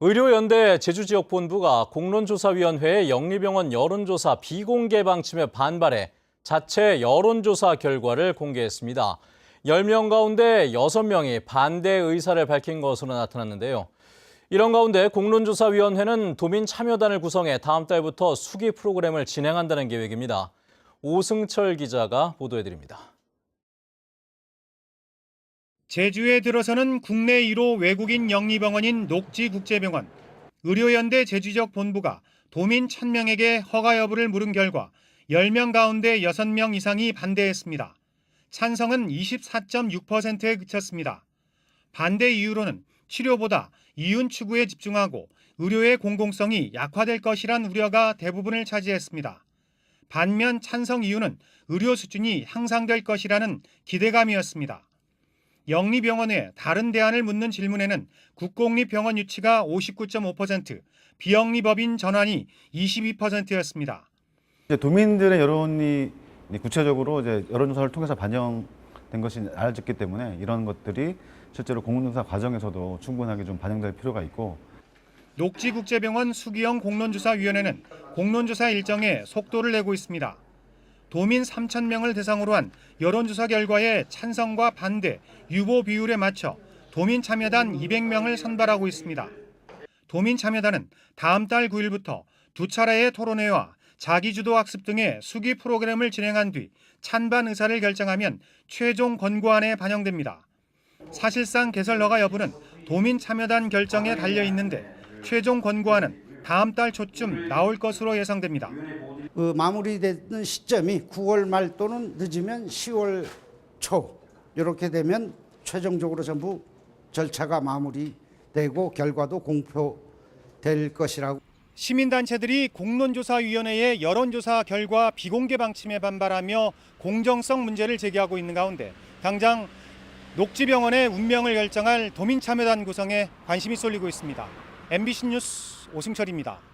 의료연대 제주지역본부가 공론조사위원회의 영리병원 여론조사 비공개 방침에 반발해 자체 여론조사 결과를 공개했습니다. 10명 가운데 6명이 반대 의사를 밝힌 것으로 나타났는데요. 이런 가운데 공론조사위원회는 도민 참여단을 구성해 다음 달부터 수기 프로그램을 진행한다는 계획입니다. 오승철 기자가 보도해드립니다. 제주에 들어서는 국내 1호 외국인 영리병원인 녹지국제병원, 의료연대 제주지역 본부가 도민 1000명에게 허가 여부를 물은 결과 10명 가운데 6명 이상이 반대했습니다. 찬성은 24.6%에 그쳤습니다. 반대 이유로는 치료보다 이윤 추구에 집중하고 의료의 공공성이 약화될 것이란 우려가 대부분을 차지했습니다. 반면 찬성 이유는 의료 수준이 향상될 것이라는 기대감이었습니다. 영리병원의 다른 대안을 묻는 질문에는 국공립병원 유치가 59.5%, 비영리법인 전환이 22%였습니다. 이제 도민들의 여론이 구체적으로 이제 여론조사를 통해서 반영된 것이 알려졌기 때문에 이런 것들이 실제로 공론조사 과정에서도 충분하게 좀 반영될 필요가 있고 녹지국제병원 수기영 공론조사위원회는 공론조사 일정에 속도를 내고 있습니다. 도민 3,000명을 대상으로 한 여론조사 결과에 찬성과 반대, 유보 비율에 맞춰 도민 참여단 200명을 선발하고 있습니다. 도민 참여단은 다음 달 9일부터 두 차례의 토론회와 자기주도 학습 등의 수기 프로그램을 진행한 뒤 찬반 의사를 결정하면 최종 권고안에 반영됩니다. 사실상 개설 허가 여부는 도민 참여단 결정에 달려 있는데 최종 권고안은 다음 달 초쯤 나올 것으로 예상됩니다. 그 마무리되는 시점이 9월 말 또는 늦으면 10월 초 이렇게 되면 최종적으로 전부 절차가 마무리되고 결과도 공표될 것이라고 시민단체들이 공론조사위원회의 여론조사 결과 비공개 방침에 반발하며 공정성 문제를 제기하고 있는 가운데 당장 녹지병원의 운명을 결정할 도민참여단 구성에 관심이 쏠리고 있습니다. MBC 뉴스 오승철입니다.